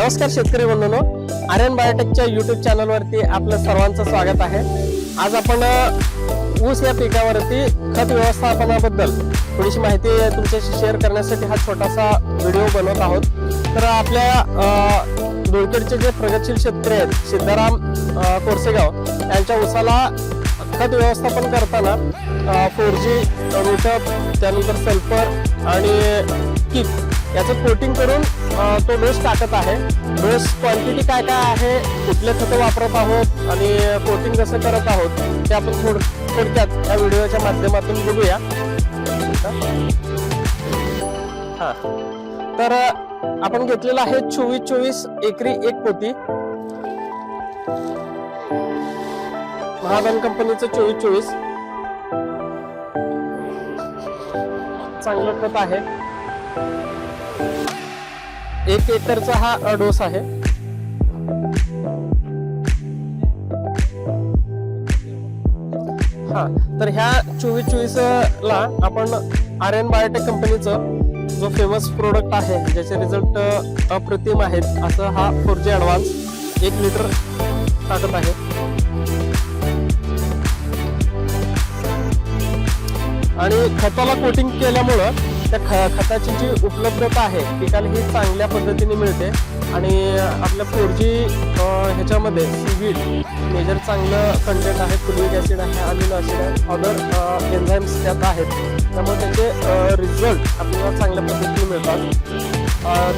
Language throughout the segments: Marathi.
नमस्कार शेतकरी बंधूंनो आर्यन बायोटेकच्या युट्यूब चॅनलवरती आपलं सर्वांचं स्वागत आहे. आज आपण ऊस या पिकावरती खत व्यवस्थापनाबद्दल थोडीशी माहिती तुमच्याशी शेअर करण्यासाठी हा छोटासा व्हिडिओ बनवत आहोत. तर आपल्या अ, धुळखेडचे जे प्रगतशील शेतकरी आहेत सिद्धाराम कोरसेगाव यांच्या ऊसाला खत व्यवस्थापन करताना फोर जी रुटअप त्यानंतर सल्फर आणि किक याचं कोटिंग करून तो डोस टाकत आहे. डोस क्वांटिटी काय काय आहे कुठले खतं वापरत आहोत आणि कोटिंग कसं करत आहोत ते आपण थोड थोडक्यात या व्हिडिओच्या माध्यमातून बघूया. हां. तर आपण घेतलेलं आहे चोवीस चोवीस एकरी एक पोती महाधन कंपनीचं चोवीस चोवीस चांगलं खत आहे. एक एकरचा हा डोस आहे. हा तर ह्या चोवीस चोवीस ला आपण आर्यन बायोटेक कंपनीचं जो फेमस प्रोडक्ट आहे ज्याचे रिझल्ट अप्रतिम आहेत असं हा फोर जी ॲडव्हान्स एक लिटर टाकत आहे. आणि खताला कोटिंग केल्यामुळं त्या ख खताची जी उपलब्धता आहे पिकाला ही चांगल्या पद्धतीने मिळते. आणि आपल्या फोर जी ह्याच्यामध्ये सीवीड मेजर चांगलं कंटेंट आहे. फुलिक ॲसिड आहे अमिनो ॲसिड आहे अदर एन्झाईम्स त्यात आहेत. त्यामुळे त्याचे रिझल्ट आपल्याला चांगल्या पद्धतीने मिळतात.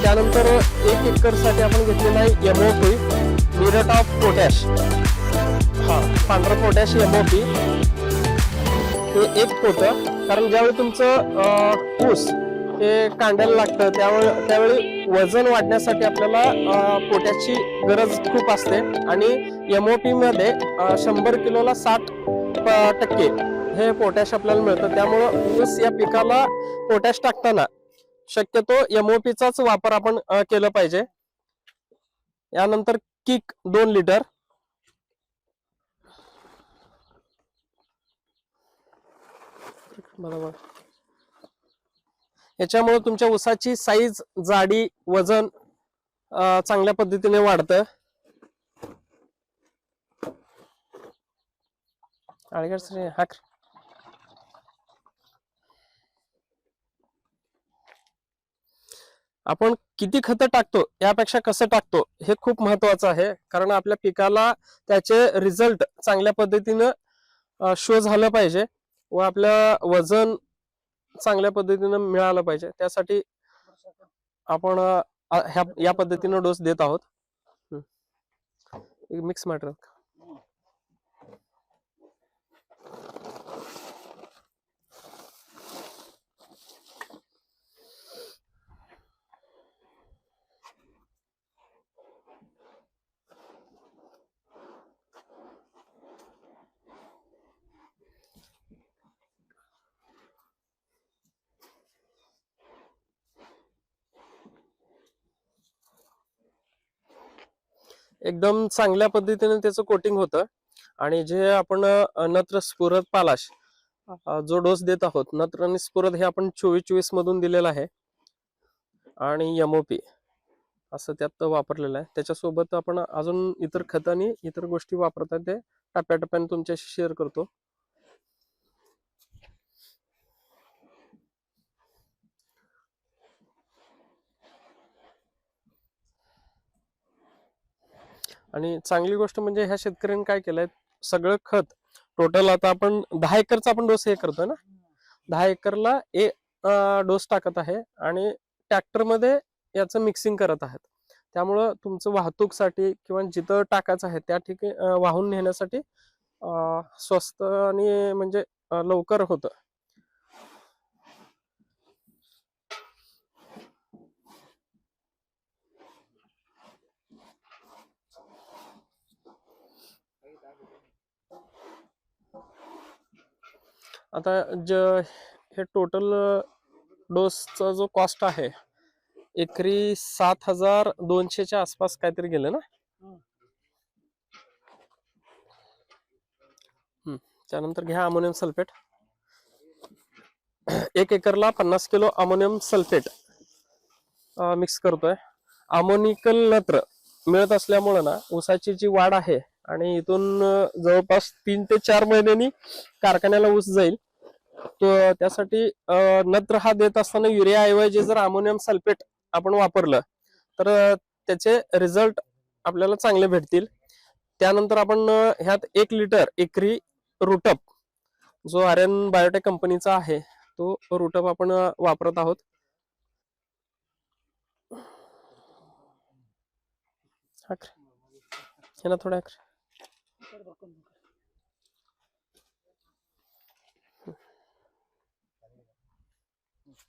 त्यानंतर एक एकरसाठी आपण घेतलेला आहे एमओपी मिरट ऑफ पोटॅश हां पांढरा पोटॅश एमओपी हे एक पोतं. कारण ज्यावेळी तुमचं ऊस हे कांड्याला लागतं त्यावेळी त्यावेळी वजन वाढण्यासाठी आपल्याला पोट्याची गरज खूप असते आणि एमओपी मध्ये शंभर किलोला साठ टक्के हे पोटॅश आपल्याला मिळतं. त्यामुळं ऊस या पिकाला पोटॅश टाकताना शक्यतो एमओपीचाच वापर आपण केलं पाहिजे. यानंतर किक दोन लिटर बरोबर. याच्यामुळे तुमच्या ऊसाची साईज जाडी वजन चांगल्या पद्धतीने वाढतं. सर हा आपण किती खतं टाकतो यापेक्षा कसं टाकतो हे खूप महत्वाचं आहे. कारण आपल्या पिकाला त्याचे रिझल्ट चांगल्या पद्धतीनं शो झालं पाहिजे. व आपल्या वजन चांगल्या पद्धतीनं मिळालं पाहिजे. त्यासाठी आपण ह्या या पद्धतीनं डोस देत आहोत. मिक्स मॅटर एकदम चांगल्या पद्धतीने त्याचं कोटिंग होतं. आणि जे आपण नत्र स्फुरद पालाश जो डोस देत आहोत नत्र आणि स्फुरद हे आपण चोवीस चोवीस मधून दिलेलं आहे. आणि एमओपी असं त्यात वापरलेलं आहे. त्याच्यासोबत आपण अजून इतर खतानी इतर गोष्टी वापरतात ते टप्प्याटप्प्याने तुमच्याशी शेअर करतो. आणि चांगली गोष्ट म्हणजे ह्या शेतकऱ्यांनी काय केलंय? सगळं खत. टोटल आता आपण दहा एकरचा आपण डोस हे करतोय ना? दहा एकरला ए डोस टाकत आहे आणि ट्रॅक्टरमध्ये याचं मिक्सिंग करत आहेत. त्यामुळं तुमचं वाहतूकसाठी किंवा जिथं टाकायचं आहे त्या ठिकाणी वाहून नेण्यासाठी स्वस्त आणि म्हणजे लवकर होतं. आता ज हे टोटल डोसचा जो कॉस्ट आहे एकरी सात हजार दोनशेच्या आसपास काहीतरी गेलं ना हम्म. त्यानंतर घ्या अमोनियम सल्फेट एक एकरला पन्नास किलो अमोनियम सल्फेट मिक्स करतोय अमोनिकल नत्र मिळत असल्यामुळं ना ऊसाची जी वाढ आहे आणि इथून जवळपास तीन ते चार महिन्यांनी कारखान्याला ऊस जाईल. त्यासाठी नत्र हा देत असताना युरिया ऐवजी जर अमोनियम सल्फेट आपण वापरलं तर त्याचे रिझल्ट आपल्याला चांगले भेटतील. त्यानंतर आपण ह्यात एक लिटर एकरी रुटप जो आर्यन बायोटेक कंपनीचा आहे तो रुटप आपण वापरत आहोत. हे ना थोडं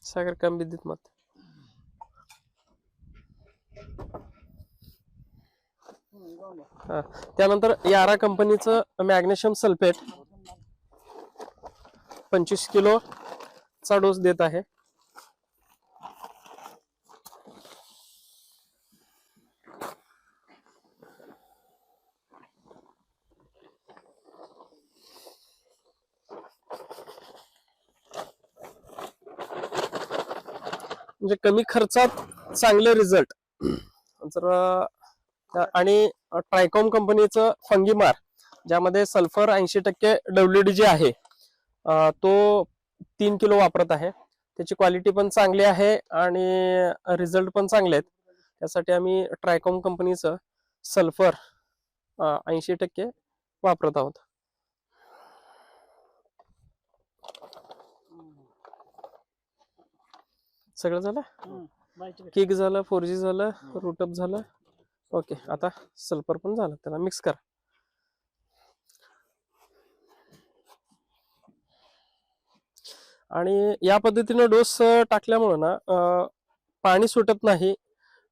सागर कम विद्युत मत हा. त्यानंतर यारा कंपनीचं मॅग्नेशियम सल्फेट पंचवीस किलो चा डोस देत आहे म्हणजे कमी खर्चात चांगले रिझल्ट जर आणि ट्रायकॉम कंपनीचं फंगीमार ज्यामध्ये सल्फर ऐंशी टक्के डब्ल्यूडीजी आहे तो तीन किलो वापरत आहे. त्याची क्वालिटी पण चांगली आहे आणि रिझल्ट पण चांगले आहेत. त्यासाठी आम्ही ट्रायकॉम कंपनीचं सल्फर ऐंशी टक्के वापरत आहोत. सगळं झालं? किक झालं फोर जी झालं रुटअप झालं. ओके आता सल्फर पण झालं त्याला मिक्स करा. आणि या पद्धतीनं डोस टाकल्यामुळं ना पाणी सुटत नाही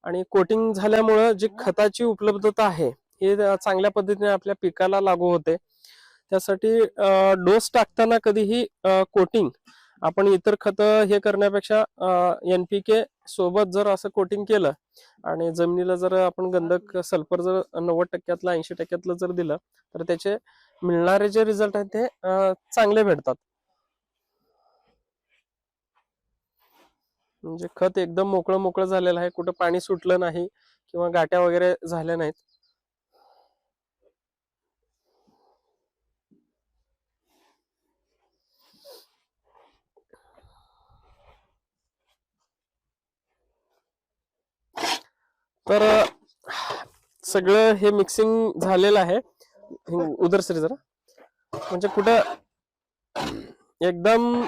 आणि कोटिंग झाल्यामुळं जी खताची उपलब्धता आहे हे चांगल्या पद्धतीने आपल्या पिकाला लागू होते. त्यासाठी डोस टाकताना कधीही कोटिंग आपण इतर खत हे करण्यापेक्षा एनपीके सोबत जर असं कोटिंग केलं आणि जमिनीला जर आपण गंधक सल्फर जर नव्वद टक्क्यातलं ऐंशी टक्क्यातलं जर दिलं तर त्याचे मिळणारे जे रिझल्ट आहेत ते चांगले भेटतात. म्हणजे खत एकदम मोकळं मोकळं झालेलं आहे. कुठं पाणी सुटलं नाही किंवा गाट्या वगैरे झाल्या नाहीत. तर सगळं हे मिक्सिंग झालेलं आहे. उदर श्री सरी जरा. म्हणजे कुठं एकदम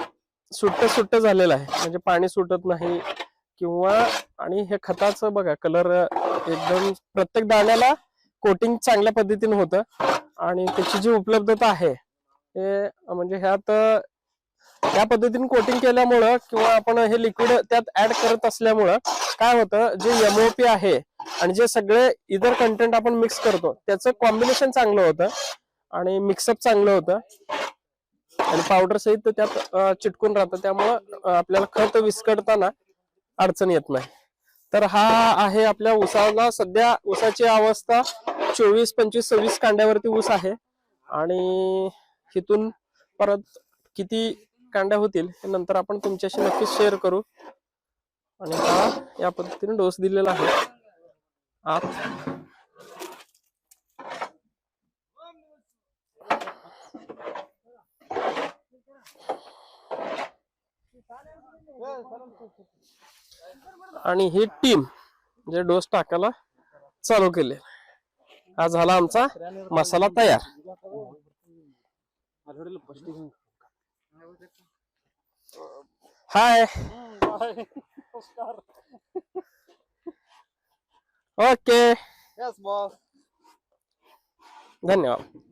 सुट्ट सुट्ट झालेलं आहे. म्हणजे पाणी सुटत नाही किंवा आणि हे खताचं बघा कलर एकदम प्रत्येक दाण्याला कोटिंग चांगल्या पद्धतीने होतं. आणि त्याची जी उपलब्धता आहे हे म्हणजे ह्यात या पद्धतीने कोटिंग केल्यामुळं किंवा आपण हे लिक्विड त्यात ऍड करत असल्यामुळं काय होतं जे एमओपी आहे आणि जे सगळे इतर कंटेंट आपण मिक्स करतो त्याचं कॉम्बिनेशन चांगलं होतं आणि मिक्सअप चांगलं होतं. आणि पावडर सहित त्यात चिटकून राहतं. त्यामुळं आपल्याला खत विस्कटताना अडचण येत नाही. तर हा आहे आपल्या ऊसाला सध्या ऊसाची अवस्था चोवीस पंचवीस सव्वीस कांड्यावरती ऊस आहे. आणि इथून परत किती कांड्या होतील हे नंतर आपण तुमच्याशी नक्कीच शेअर करू. आणि हा या पद्धतीने डोस दिलेला आहे. आत. आणि ही टीम जे डोस टाकायला चालू केले. हा झाला आमचा मसाला तयार. हाय. Okay Yes, boss. धन्यवाद